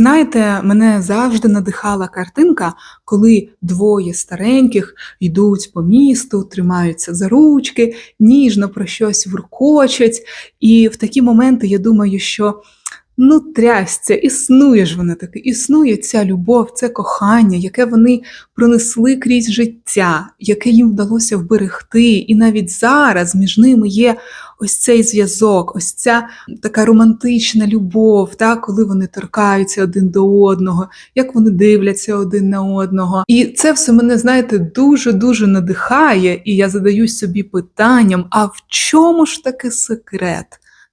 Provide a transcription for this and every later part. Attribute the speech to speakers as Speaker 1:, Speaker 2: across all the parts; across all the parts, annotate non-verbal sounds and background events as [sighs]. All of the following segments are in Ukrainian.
Speaker 1: Знаєте, мене завжди надихала картинка, коли двоє стареньких йдуть по місту, тримаються за ручки, ніжно про щось вуркочуть. І в такі моменти я думаю, що ну трясця, існує ж вона таки, існує ця любов, це кохання, яке вони пронесли крізь життя, яке їм вдалося вберегти. І навіть зараз між ними є ось цей зв'язок, ось ця така романтична любов, та, коли вони торкаються один до одного, як вони дивляться один на одного. І це все мене, знаєте, дуже-дуже надихає, і я задаюсь собі питанням: а в чому ж таки секрет?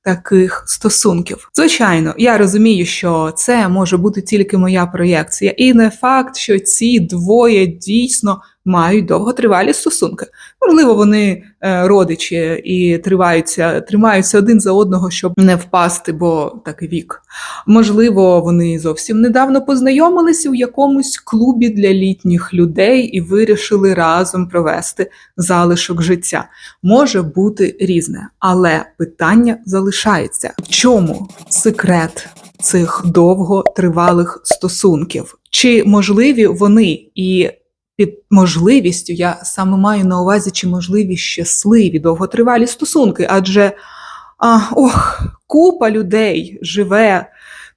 Speaker 1: Таких стосунків. Звичайно, я розумію, що це може бути тільки моя проєкція, і не факт, що ці двоє дійсно мають довготривалі стосунки. Можливо, вони е, родичі і триваються, тримаються один за одного, щоб не впасти, бо такий вік. Можливо, вони зовсім недавно познайомилися у якомусь клубі для літніх людей і вирішили разом провести залишок життя. Може бути різне, але питання залишається: в чому секрет цих довготривалих стосунків? Чи можливі вони і під можливістю я саме маю на увазі, чи можливі щасливі довготривалі стосунки, адже а, ох, купа людей живе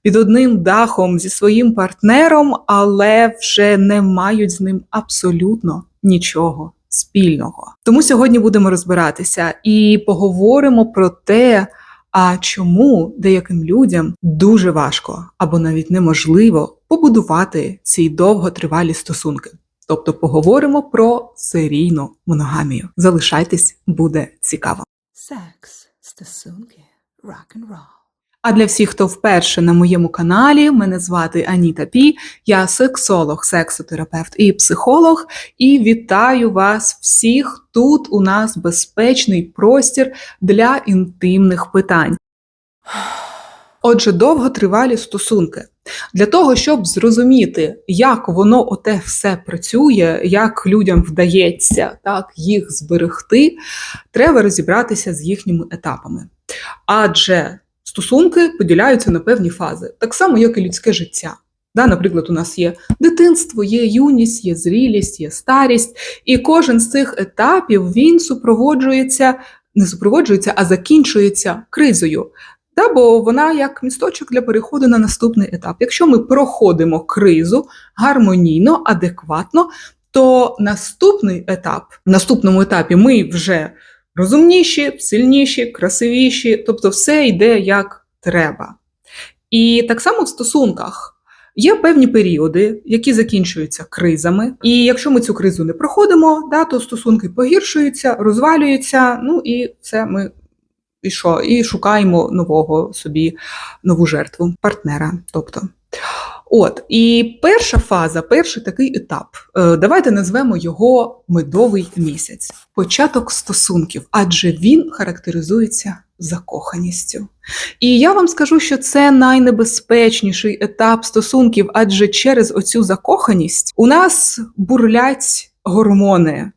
Speaker 1: під одним дахом зі своїм партнером, але вже не мають з ним абсолютно нічого спільного. Тому сьогодні будемо розбиратися і поговоримо про те, а чому деяким людям дуже важко або навіть неможливо побудувати ці довготривалі стосунки. Тобто поговоримо про серійну моногамію. Залишайтесь, буде цікаво.
Speaker 2: Секс, стосунки, рок-н-рол.
Speaker 1: А для всіх, хто вперше на моєму каналі, мене звати Аніта Пі, я сексолог, сексотерапевт і психолог. І вітаю вас всіх. Тут у нас безпечний простір для інтимних питань. Отже, довготривалі стосунки. Для того, щоб зрозуміти, як воно оте все працює, як людям вдається так, їх зберегти, треба розібратися з їхніми етапами. Адже стосунки поділяються на певні фази, так само, як і людське життя. Да, наприклад, у нас є дитинство, є юність, є зрілість, є старість, і кожен з цих етапів він супроводжується, не супроводжується, а закінчується кризою. Та, бо вона як місточок для переходу на наступний етап. Якщо ми проходимо кризу гармонійно, адекватно, то наступний етап, в наступному етапі ми вже розумніші, сильніші, красивіші, тобто все йде як треба. І так само в стосунках. Є певні періоди, які закінчуються кризами, і якщо ми цю кризу не проходимо, да, то стосунки погіршуються, розвалюються, ну і все ми і що? І шукаємо нового собі нову жертву, партнера. Тобто. От, і перша фаза, перший такий етап. Е, Давайте назвемо його медовий місяць, початок стосунків, адже він характеризується закоханістю. І я вам скажу, що це найнебезпечніший етап стосунків, адже через оцю закоханість у нас бурлять гормони.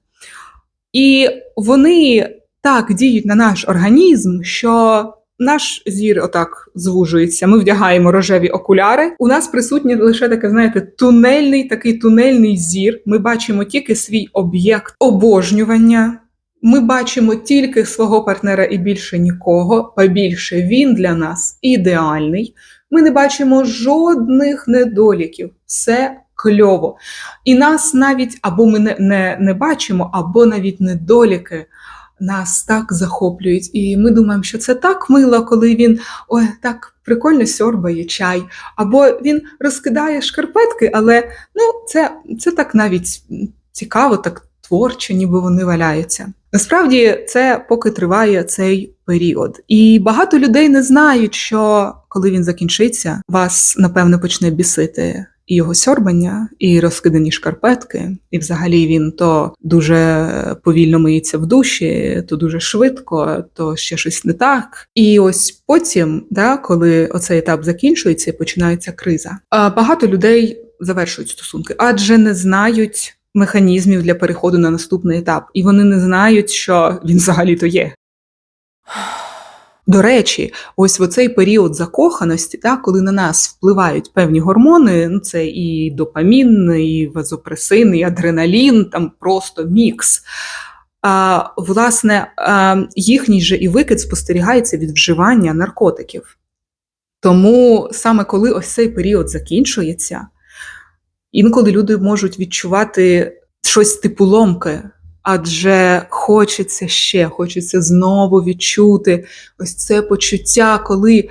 Speaker 1: І вони так діють на наш організм, що наш зір отак звужується. Ми вдягаємо рожеві окуляри. У нас присутній лише таке, знаєте, тунельний, такий тунельний зір. Ми бачимо тільки свій об'єкт обожнювання. Ми бачимо тільки свого партнера і більше нікого. Побільше він для нас ідеальний. Ми не бачимо жодних недоліків. Все кльово. І нас навіть або ми не, не, не бачимо, або навіть недоліки нас так захоплюють. І ми думаємо, що це так мило, коли він ой, так прикольно сьорбає чай, або він розкидає шкарпетки, але ну, це, це так навіть цікаво, так творчо, ніби вони валяються. Насправді це поки триває цей період. І багато людей не знають, що коли він закінчиться, вас напевно почне бісити і його сьорбання, і розкидані шкарпетки, і взагалі він то дуже повільно миється в душі, то дуже швидко, то ще щось не так. І ось потім, да, коли оцей етап закінчується, починається криза. А багато людей завершують стосунки, адже не знають механізмів для переходу на наступний етап, і вони не знають, що він взагалі то є. До речі, ось в оцей період закоханості, так, коли на нас впливають певні гормони, ну це і допамін, і вазопресин, і адреналін, там просто мікс. А, власне, а, їхній же і викид спостерігається від вживання наркотиків. Тому саме коли ось цей період закінчується, інколи люди можуть відчувати щось типу ломки, адже хочеться ще, хочеться знову відчути ось це почуття, коли,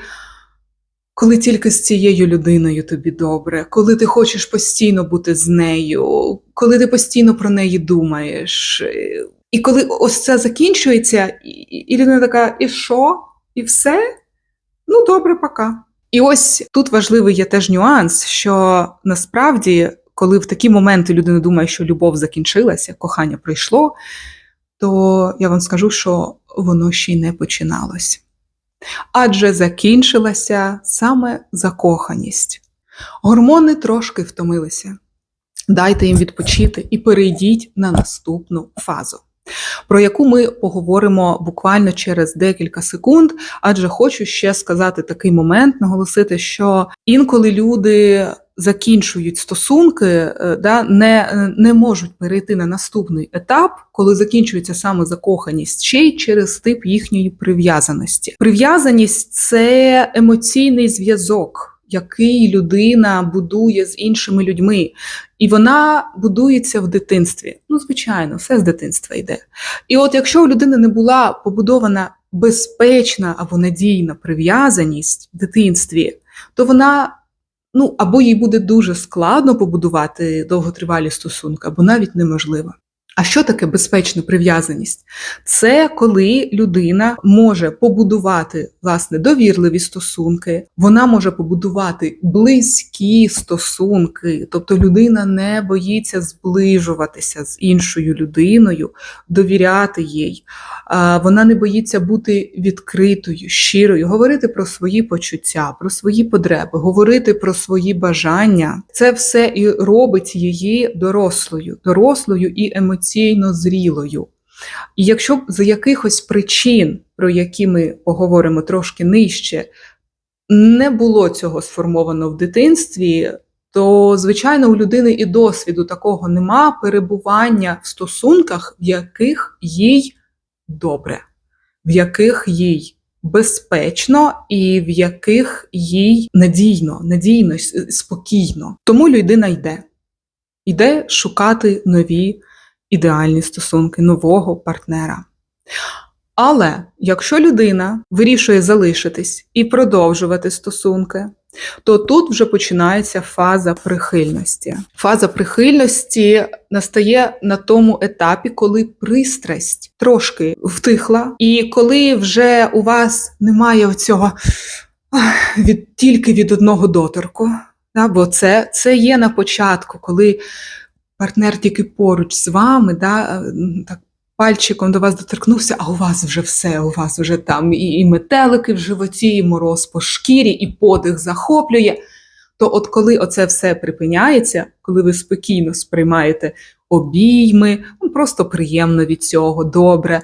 Speaker 1: коли тільки з цією людиною тобі добре, коли ти хочеш постійно бути з нею, коли ти постійно про неї думаєш. І коли ось це закінчується, і, людина така, і що? І все? Ну, добре, пока. І ось тут важливий є теж нюанс, що насправді, коли в такі моменти людина думає, що любов закінчилася, кохання прийшло, то я вам скажу, що воно ще й не починалось. Адже закінчилася саме закоханість. Гормони трошки втомилися. Дайте їм відпочити і перейдіть на наступну фазу, про яку ми поговоримо буквально через декілька секунд. Адже хочу ще сказати такий момент, наголосити, що інколи люди закінчують стосунки, е, да, не, не можуть перейти на наступний етап, коли закінчується саме закоханість, ще й через тип їхньої прив'язаності. Прив'язаність це емоційний зв'язок. Який людина будує з іншими людьми, і вона будується в дитинстві. Ну, звичайно, все з дитинства йде. І от якщо у людини не була побудована безпечна або надійна прив'язаність в дитинстві, то вона ну або їй буде дуже складно побудувати довготривалі стосунки, або навіть неможливо. А що таке безпечна прив'язаність? Це коли людина може побудувати власне довірливі стосунки, вона може побудувати близькі стосунки, тобто людина не боїться зближуватися з іншою людиною, довіряти їй, вона не боїться бути відкритою, щирою, говорити про свої почуття, про свої потреби, говорити про свої бажання. Це все і робить її дорослою, дорослою і емоційно зрілою. І якщо за якихось причин, про які ми поговоримо трошки нижче, не було цього сформовано в дитинстві, то, звичайно, у людини і досвіду такого нема перебування в стосунках, в яких їй добре, в яких їй безпечно і в яких їй надійно, надійно, спокійно. Тому людина йде. Йде шукати нові ідеальні стосунки, нового партнера. Але якщо людина вирішує залишитись і продовжувати стосунки, то тут вже починається фаза прихильності. Фаза прихильності настає на тому етапі, коли пристрасть трошки втихла, і коли вже у вас немає цього від тільки від одного доторку. Да, бо це, це є на початку, коли партнер тільки поруч з вами, да, так пальчиком до вас доторкнувся, а у вас вже все, у вас вже там і, і метелики в животі, і мороз по шкірі, і подих захоплює. То от коли оце все припиняється, коли ви спокійно сприймаєте обійми, ну, просто приємно від цього, добре,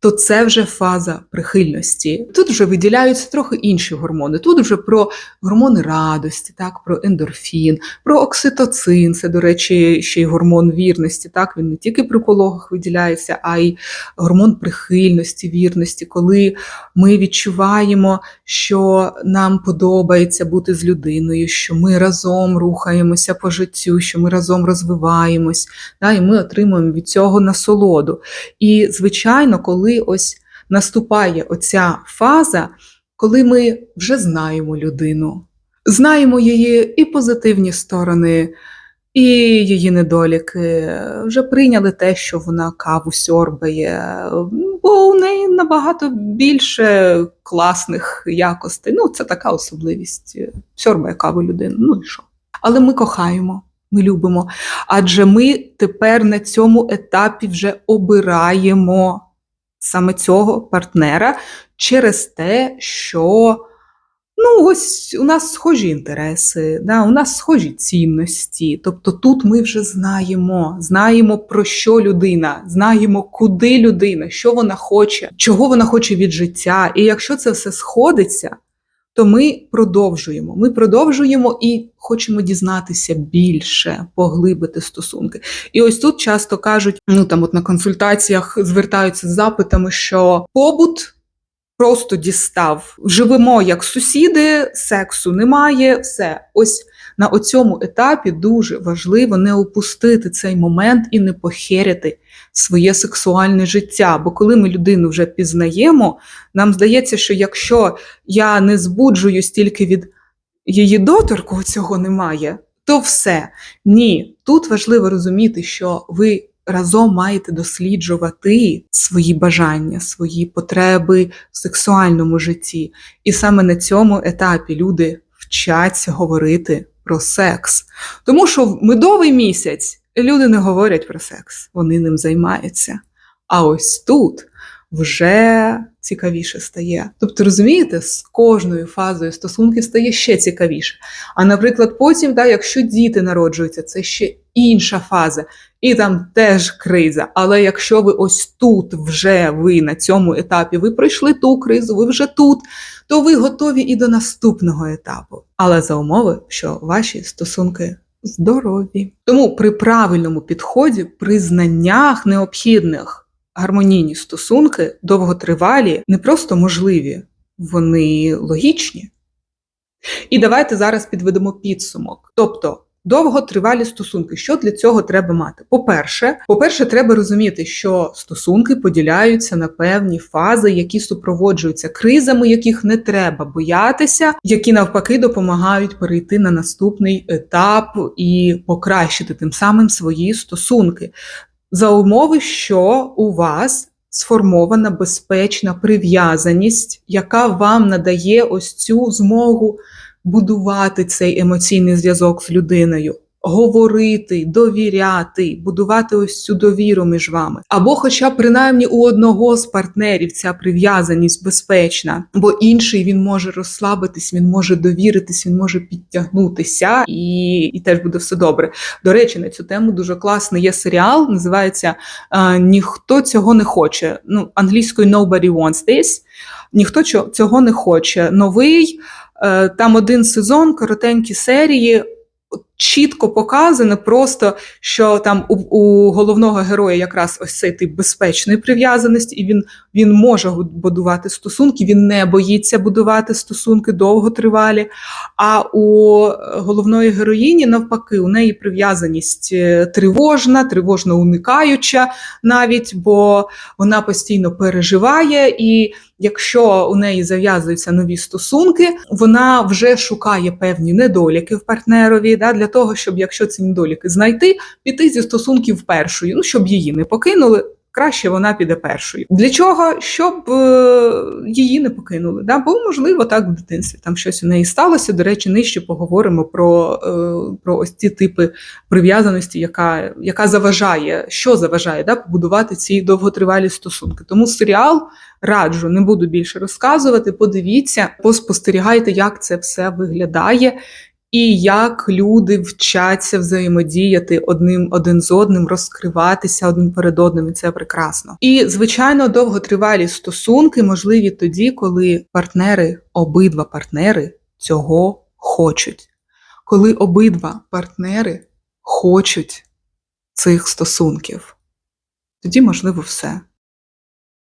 Speaker 1: то це вже фаза прихильності. Тут вже виділяються трохи інші гормони. Тут вже про гормони радості, так, про ендорфін, про окситоцин. Це, до речі, ще й гормон вірності. Так, він не тільки при пологах виділяється, а й гормон прихильності, вірності, коли ми відчуваємо, що нам подобається бути з людиною, що ми разом рухаємося по життю, що ми разом розвиваємось, да, і ми отримуємо від цього насолоду. І, звичайно, коли ось наступає оця фаза, коли ми вже знаємо людину, знаємо її і позитивні сторони, і її недоліки, вже прийняли те, що вона каву сьорбає, бо у неї набагато більше класних якостей. Ну, це така особливість. Сьорбає каву людина. Ну і що? Але ми кохаємо. Ми любимо, адже ми тепер на цьому етапі вже обираємо саме цього партнера через те, що Ну, ось у нас схожі інтереси, да, у нас схожі цінності. Тобто тут ми вже знаємо, знаємо про що людина, знаємо, куди людина, що вона хоче, чого вона хоче від життя. І якщо це все сходиться, то ми продовжуємо. Ми продовжуємо і хочемо дізнатися більше, поглибити стосунки. І ось тут часто кажуть, ну там от на консультаціях звертаються з запитами, що побут просто дістав. Живемо як сусіди, сексу немає, все. Ось на оцьому етапі дуже важливо не опустити цей момент і не похеряти своє сексуальне життя. Бо коли ми людину вже пізнаємо, нам здається, що якщо я не збуджуюсь тільки від її доторку, цього немає, то все. Ні, тут важливо розуміти, що ви разом маєте досліджувати свої бажання, свої потреби в сексуальному житті. І саме на цьому етапі люди вчаться говорити про секс. Тому що в медовий місяць люди не говорять про секс, вони ним займаються. А ось тут вже цікавіше стає. Тобто, розумієте, з кожною фазою стосунків стає ще цікавіше. А наприклад, потім, да, якщо діти народжуються, це ще інша фаза, і там теж криза. Але якщо ви ось тут вже ви на цьому етапі, ви пройшли ту кризу, ви вже тут, то ви готові і до наступного етапу. Але за умови, що ваші стосунки здорові. Тому при правильному підході, при знаннях необхідних гармонійні стосунки довготривалі, не просто можливі, вони логічні. І давайте зараз підведемо підсумок. Тобто, довготривалі стосунки. Що для цього треба мати? По-перше, по-перше, треба розуміти, що стосунки поділяються на певні фази, які супроводжуються кризами, яких не треба боятися, які навпаки допомагають перейти на наступний етап і покращити тим самим свої стосунки. За умови, що у вас сформована безпечна прив'язаність, яка вам надає ось цю змогу будувати цей емоційний зв'язок з людиною, говорити, довіряти, будувати ось цю довіру між вами. Або, хоча б принаймні у одного з партнерів ця прив'язаність безпечна, бо інший він може розслабитись, він може довіритись, він може підтягнутися, і, і теж буде все добре. До речі, на цю тему дуже класний є серіал, називається е, Ніхто цього не хоче. Ну, англійською Nobody wants this. Ніхто цього не хоче. Новий. Е, Там один сезон, коротенькі серії. Чітко показано просто, що там у, у головного героя якраз ось цей тип безпечної прив'язаності, і він, він може будувати стосунки, він не боїться будувати стосунки довготривалі. А у е, головної героїні, навпаки, у неї прив'язаність е, тривожна, тривожно уникаюча навіть, бо вона постійно переживає, і якщо у неї зав'язуються нові стосунки, вона вже шукає певні недоліки в партнерові, да, для того, щоб якщо ці недоліки знайти, піти зі стосунків першою, ну щоб її не покинули. Краще вона піде першою. Для чого? Щоб е, її не покинули. Да? Бо, можливо, так в дитинстві там щось у неї сталося. До речі, нижче поговоримо про, е, про ось ці типи прив'язаності, яка, яка заважає, що заважає да, побудувати ці довготривалі стосунки. Тому серіал раджу, не буду більше розказувати. Подивіться, поспостерігайте, як це все виглядає. І як люди вчаться взаємодіяти одним один з одним, розкриватися один перед одним, і це прекрасно. І звичайно, довготривалі стосунки можливі тоді, коли партнери, обидва партнери цього хочуть. Коли обидва партнери хочуть цих стосунків, тоді можливо все.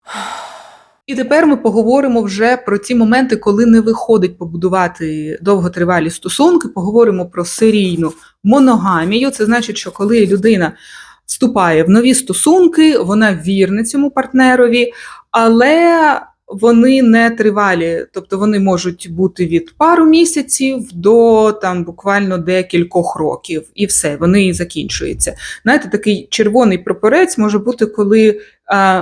Speaker 1: [sighs] І тепер ми поговоримо вже про ті моменти, коли не виходить побудувати довготривалі стосунки. Поговоримо про серійну моногамію. Це значить, що коли людина вступає в нові стосунки, вона вірна цьому партнерові, але вони не тривалі, тобто вони можуть бути від пару місяців до там буквально декількох років, і все, вони закінчуються. Знаєте, такий червоний прапорець може бути, коли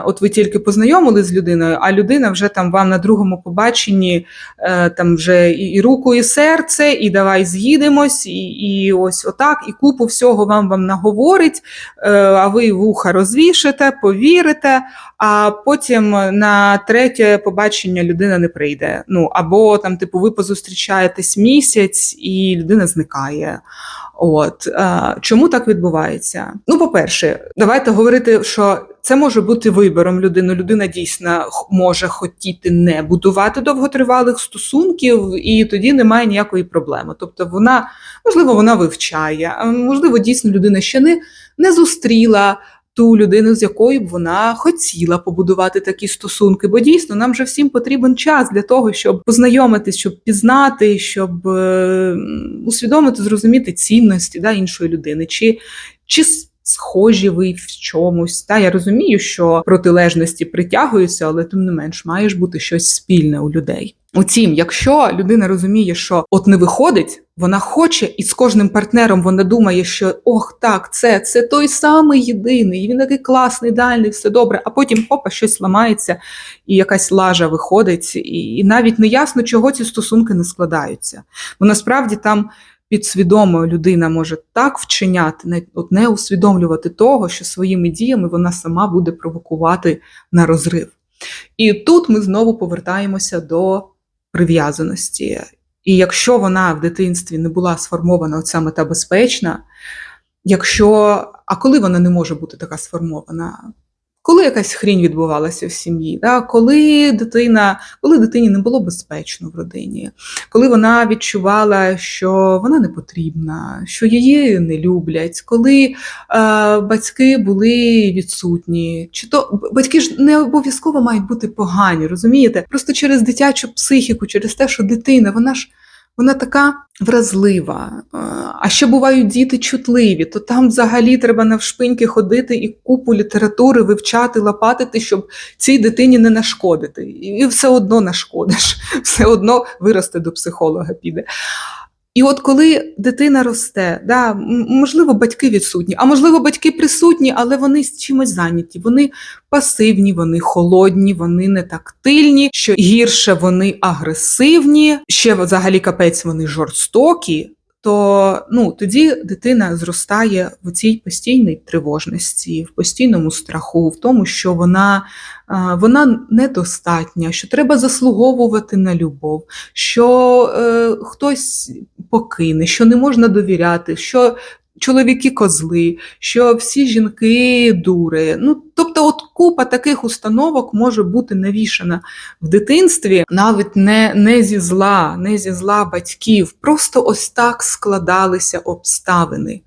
Speaker 1: от ви тільки познайомились з людиною, а людина вже там вам на другому побаченні е, там вже і, і руку, і серце, і давай з'їдемось, і, і ось отак, і купу всього вам вам наговорить, е, а ви вуха розвішите, повірите, а потім на третє побачення людина не прийде. Ну або там, типу, ви позустрічаєтесь місяць, і людина зникає. От чому так відбувається? Ну, по-перше, давайте говорити, що це може бути вибором людини. Людина дійсно може хотіти не будувати довготривалих стосунків, і тоді немає ніякої проблеми. Тобто, вона можливо вона вивчає, можливо, дійсно людина ще не, не зустріла. Ту людину, з якою б вона хотіла побудувати такі стосунки, бо дійсно нам же всім потрібен час для того, щоб познайомитись, щоб пізнати, щоб е, усвідомити, зрозуміти цінності да, іншої людини, чи, чи схожі ви в чомусь. Та я розумію, що протилежності притягуються, але тим не менш маєш бути щось спільне у людей. Утім, якщо людина розуміє, що от не виходить, вона хоче, і з кожним партнером вона думає, що ох, так, це, це той самий єдиний, він такий класний, ідеальний, все добре. А потім опа, щось ламається, і якась лажа виходить, і, і навіть не ясно, чого ці стосунки не складаються. Бо насправді там підсвідомо людина може так вчиняти, от не усвідомлювати того, що своїми діями вона сама буде провокувати на розрив. І тут ми знову повертаємося до прив'язаності. І якщо вона в дитинстві не була сформована от саме та безпечна, якщо, а коли вона не може бути така сформована? Коли якась хрінь відбувалася в сім'ї, да? коли дитина, коли дитині не було безпечно в родині, коли вона відчувала, що вона не потрібна, що її не люблять, коли е, батьки були відсутні, чи то батьки ж не обов'язково мають бути погані, розумієте? Просто через дитячу психіку, через те, що дитина, вона ж вона така вразлива. Е, А ще бувають діти чутливі, то там взагалі треба навшпиньки ходити і купу літератури вивчати, лопатити, щоб цій дитині не нашкодити. І все одно нашкодиш, [laughs] все одно виросте до психолога піде. І от коли дитина росте, да, можливо, батьки відсутні, а можливо, батьки присутні, але вони з чимось зайняті. Вони пасивні, вони холодні, вони не тактильні, що гірше вони агресивні, ще взагалі капець вони жорстокі. То ну тоді дитина зростає в цій постійній тривожності, в постійному страху, в тому, що вона, е, вона недостатня, що треба заслуговувати на любов, що е, хтось покине, що не можна довіряти, що чоловіки козли, що всі жінки дури. Ну, тобто, от купа таких установок може бути навішана в дитинстві, навіть не, не зі зла, не зі зла батьків. Просто ось так складалися обставини.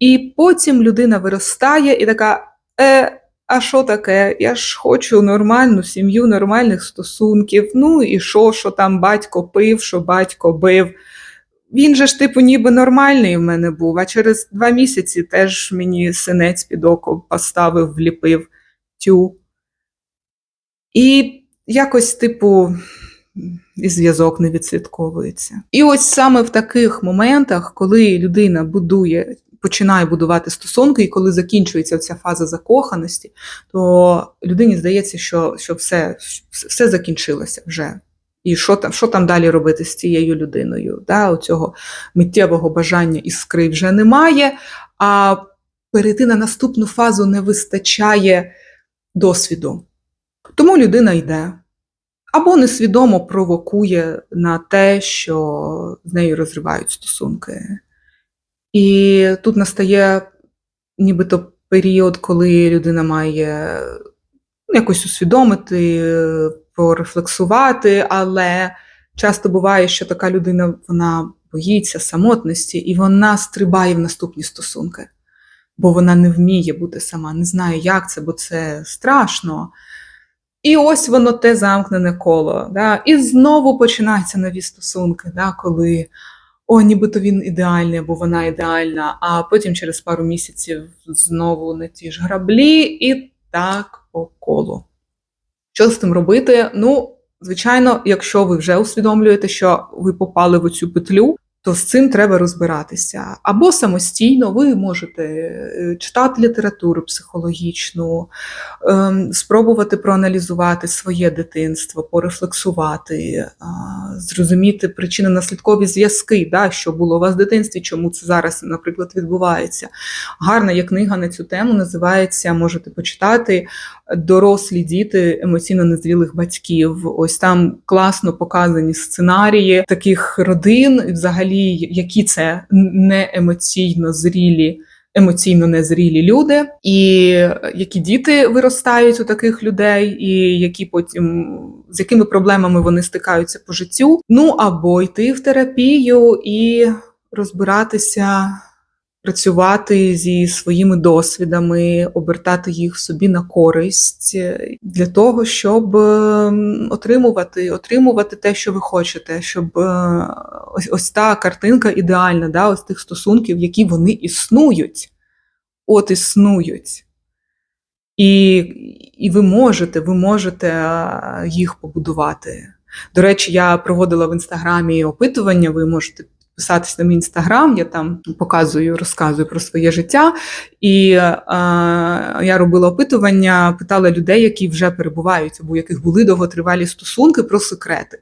Speaker 1: І потім людина виростає і така. Е, а що таке? Я ж хочу нормальну сім'ю, нормальних стосунків. Ну і що, що там батько пив, що батько бив. Він же ж, типу, ніби нормальний в мене був, а через два місяці теж мені синець під око поставив, вліпив тю. І якось, типу, і зв'язок не відслідковується. І ось саме в таких моментах, коли людина будує, починає будувати стосунки, і коли закінчується ця фаза закоханості, то людині здається, що, що все, все закінчилося вже. І що там, що там далі робити з цією людиною? Да? Оцього миттєвого бажання іскри вже немає, а перейти на наступну фазу не вистачає досвіду. Тому людина йде або несвідомо провокує на те, що з нею розривають стосунки. І тут настає нібито період, коли людина має якось усвідомити, порефлексувати, але часто буває, що така людина вона боїться самотності і вона стрибає в наступні стосунки, бо вона не вміє бути сама, не знає, як це, бо це страшно. І ось воно те замкнене коло. Да? І знову починаються нові стосунки, да? коли о, нібито він ідеальний або вона ідеальна, а потім через пару місяців знову на ті ж граблі, і так по колу. Що з тим робити? Ну, звичайно, якщо ви вже усвідомлюєте, що ви попали в цю петлю, то з цим треба розбиратися. Або самостійно ви можете е, читати літературу психологічну, ем, спробувати проаналізувати своє дитинство, порефлексувати, зрозуміти причинно-наслідкові зв'язки, да, що було у вас в дитинстві, чому це зараз, наприклад, відбувається. Гарна є книга на цю тему, називається, можете почитати Дорослі діти емоційно незрілих батьків. Ось там класно показані сценарії таких родин, і взагалі, які це не емоційно зрілі. Емоційно незрілі люди, і які діти виростають у таких людей, і які потім з якими проблемами вони стикаються по життю. Ну або йти в терапію і розбиратися, працювати зі своїми досвідами, обертати їх собі на користь е, для того, щоб е, отримувати, отримувати те, що ви хочете, щоб е, ось, ось та картинка ідеальна, да, ось тих стосунків, які вони існують, от існують. І, і ви можете, ви можете їх побудувати. До речі, я проводила в інстаграмі опитування. Ви можете підписатись на мій інстаграм. Я там показую, розказую про своє життя. І а, я робила опитування, питала людей, які вже перебувають або яких були довготривалі стосунки про секрети.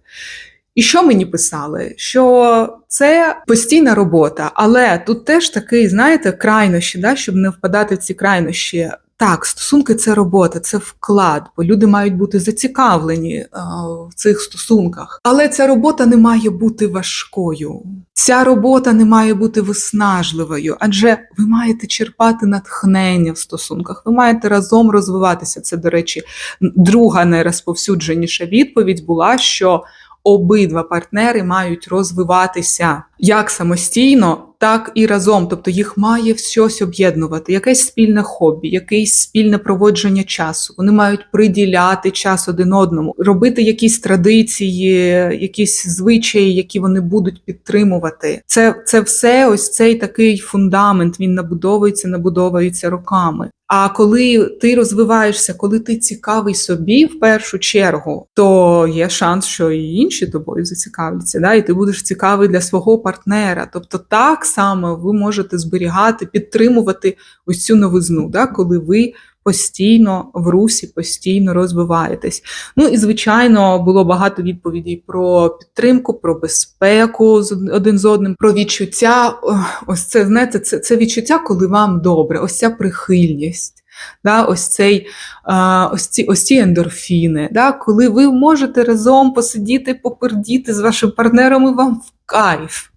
Speaker 1: І що мені писали? Що це постійна робота, але тут теж такий, знаєте, крайнощі, да, щоб не впадати в ці крайнощі. Так, стосунки це робота, це вклад, бо люди мають бути зацікавлені а, в цих стосунках. Але ця робота не має бути важкою. Ця робота не має бути виснажливою, адже ви маєте черпати натхнення в стосунках, ви маєте разом розвиватися. Це, до речі, друга найрозповсюдженіша відповідь була, що обидва партнери мають розвиватися як самостійно, так і разом. Тобто їх має щось об'єднувати, якесь спільне хобі, якесь спільне проводження часу. Вони мають приділяти час один одному, робити якісь традиції, якісь звичаї, які вони будуть підтримувати. Це, це все ось цей такий фундамент. Він набудовується, набудовується роками. А коли ти розвиваєшся, коли ти цікавий собі в першу чергу, то є шанс, що і інші тобою зацікавляться, да? і ти будеш цікавий для свого партнера. Тобто, так само ви можете зберігати, підтримувати ось цю новизну, да? коли ви постійно в русі, постійно розвиваєтесь. Ну і звичайно, було багато відповідей про підтримку, про безпеку з один з одним, про відчуття. Ось це знаєте, це, це відчуття, коли вам добре, ось ця прихильність. Да, ось цей, ось ці ось ці ендорфіни, да, коли ви можете разом посидіти, попердіти з вашим партнером і вам в кайф.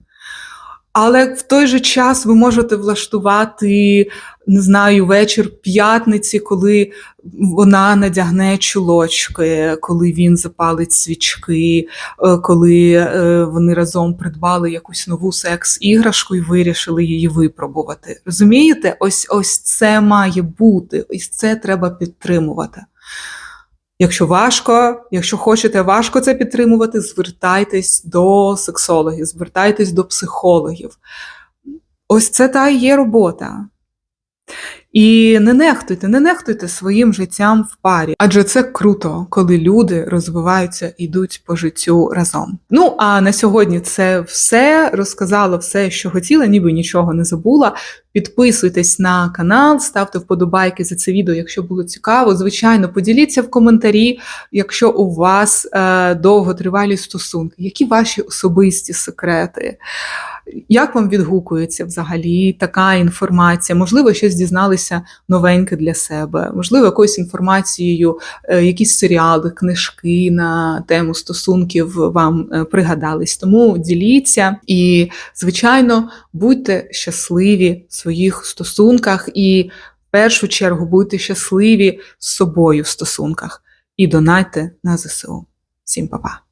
Speaker 1: Але в той же час ви можете влаштувати, не знаю, вечір п'ятниці, коли вона надягне чулочки, коли він запалить свічки, е, коли е, вони разом придбали якусь нову секс-іграшку і вирішили її випробувати. Розумієте? Ось ось це має бути, ось це треба підтримувати. Якщо важко, якщо хочете важко це підтримувати, звертайтесь до сексологів, звертайтесь до психологів. Ось це та і є робота. І не нехтуйте, не нехтуйте своїм життям в парі, адже це круто, коли люди розвиваються йдуть по життю разом. Ну а на сьогодні це все розказала все, що хотіла, ніби нічого не забула. Підписуйтесь на канал, ставте вподобайки за це відео, якщо було цікаво. Звичайно, поділіться в коментарі, якщо у вас е, довготривалі стосунки, які ваші особисті секрети. Як вам відгукується взагалі така інформація? Можливо, щось дізналися новеньке для себе, можливо, якоюсь інформацією, е, якісь серіали, книжки на тему стосунків вам е, пригадались. Тому діліться і, звичайно, будьте щасливі своїх стосунках і в першу чергу будьте щасливі з собою в стосунках і донайте на ЗСУ. Всім па-па!